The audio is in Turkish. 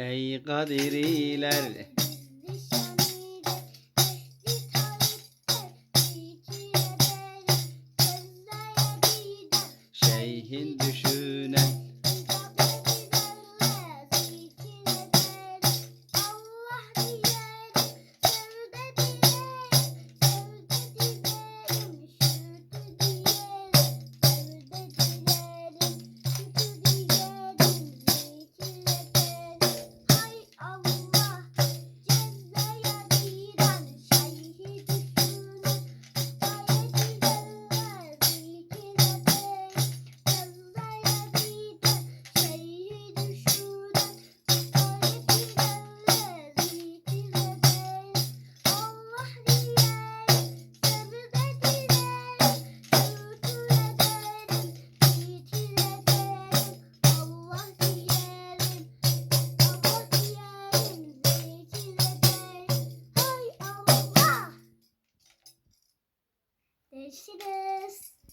Ey kadiriler Şeyhin düş 石です。